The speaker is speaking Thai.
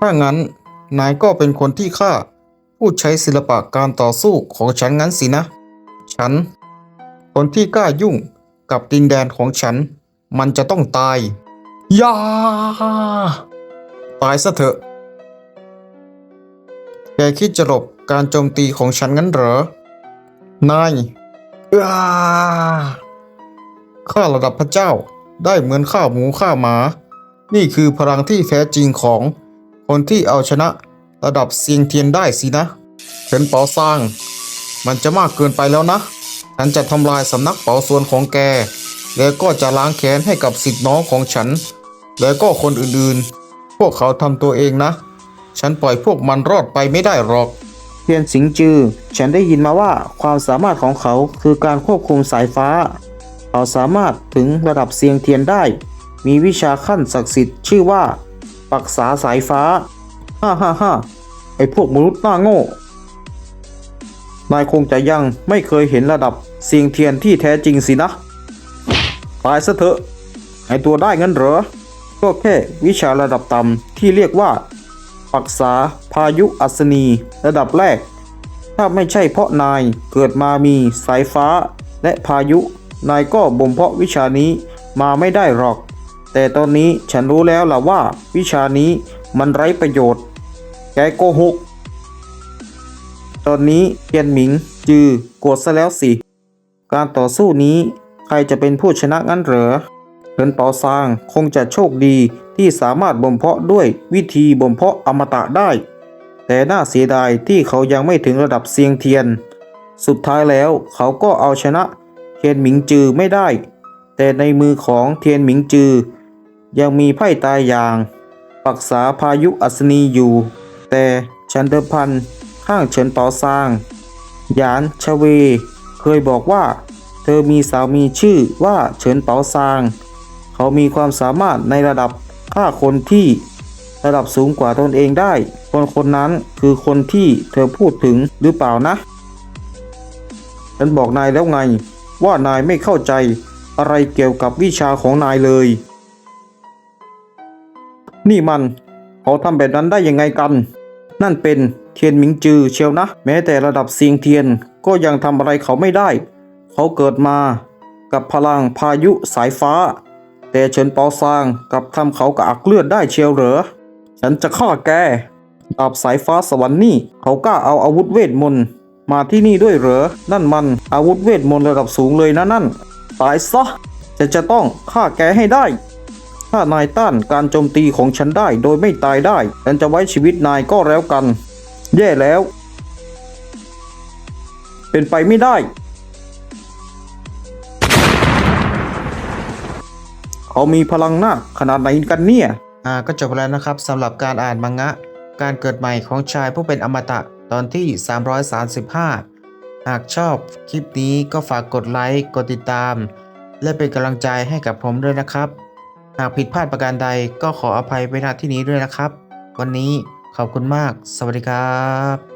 ถ้างั้นนายก็เป็นคนที่ข้าผู้ใช้ศิลปะการต่อสู้ของฉันงั้นสินะ ฉัน คนที่กล้ายุ่งกับดินแดนของฉัน มันจะต้องตายยาตายซะเถอะ แกคิดจะหลบการโจมตีของฉันงั้นเหรอ นายอ้าข้าระดับพระเจ้าได้เหมือนข้าหมูข้าหมา นี่คือพลังที่แท้จริงของ คนที่เอาชนะระดับเซียงเทียนได้สินะเฉินเปาซาง มันจะมากเกินไปแล้วนะ ฉันจะทำลายสำนักเปาส่วนของแก แล้วก็จะล้างแค้นให้กับสิทธิ์น้องของฉัน แล้วก็คนอื่นๆ พวกเขาทำตัวเองนะ ฉันปล่อยพวกมันรอดไปไม่ได้หรอกเทียนสิงจือ ฉันได้ยินมาว่าความสามารถของเขาคือการควบคุมสายฟ้า เขาสามารถถึงระดับเซียงเทียนได้ มีวิชาขั้นศักดิ์สิทธิ์ชื่อว่า ปักษาสายฟ้า ฮ่าฮ่าฮ่าไอพวกมนุษย์หน้าโง่ นายคงจะยังไม่เคยเห็นระดับเซียงเทียนที่แท้จริงสินะ ตายซะเถอะ ไอตัวได้งั้นเหรอ ก็แค่วิชาระดับต่ำที่เรียกว่า ปักษาพายุอัศนีระดับแรก ถ้าไม่ใช่เพราะนายเกิดมามีสายฟ้าและพายุ นายก็บ่มเพาะวิชานี้มาไม่ได้หรอก แต่ตอนนี้ฉันรู้แล้วล่ะว่า วิชานี้มันไร้ประโยชน์ แกโกหก ตอนนี้เทียนหมิง จือโกรธซะแล้วสิ การต่อสู้นี้ใครจะเป็นผู้ชนะงั้นเหรอเหินเปาซางคงจะโชคดีที่สามารถบ่มเพาะด้วยวิธีบ่มเพาะอมตะได้ แต่น่าเสียดายที่เขายังไม่ถึงระดับเซียงเทียน สุดท้ายแล้วเขาก็เอาชนะเทียนหมิงจือไม่ได้ แต่ในมือของเทียนหมิงจือ ยังมีไพ่ตายอย่าง ปักษาพายุอัศนีอยู่ แต่ฉันเดิมพันข้างเฉินเปาซาง หยานชเว เคยบอกว่า เธอมีสามีชื่อว่าเฉินเปาซาง เขามีความสามารถในระดับฆ่าคนที่ระดับสูงกว่าตนเองได้ คนคนนั้นคือคนที่เธอพูดถึงหรือเปล่านะ ฉันบอกนายแล้วไง ว่านายไม่เข้าใจอะไรเกี่ยวกับวิชาของนายเลย นี่มัน เขาทำแบบนั้นได้ยังไงกัน นั่นเป็นเทียนหมิงจือเชียวนะ แม้แต่ระดับเซียงเทียนก็ยังทำอะไรเขาไม่ได้ เขาเกิดมากับพลังพายุสายฟ้า แต่เฉินเปาซางกับทำเขากระอักเลือดได้เชียวเหรอ ฉันจะฆ่าแกดาบสายฟ้าสวรรค์นี่ เขากล้าเอาอาวุธเวทมนต์มาที่นี่ด้วยเหรอ นั่นมันอาวุธเวทมนต์ระดับสูงเลยนะนั่น ตายซะจะจะต้องฆ่าแกให้ได้ ถ้านายต้านการโจมตีของฉันได้โดยไม่ตายได้ฉันจะไว้ชีวิตนายก็แล้วกัน แย่แล้ว เป็นไปไม่ได้ เขามีพลังหน้าขนาดไหนกันเนี่ย อ่าก็จบแล้วนะครับสำหรับการอ่านมังงะ การเกิดใหม่ของชายผู้เป็นอมตะตอนที่ 335 หากชอบคลิปนี้ก็ฝากกดไลค์ กดติดตาม และเป็นกำลังใจให้กับผมด้วยนะครับ หากผิดพลาดประการใดก็ขออภัยไว้ณที่นี้ด้วยนะครับ วันนี้ขอบคุณมาก สวัสดีครับ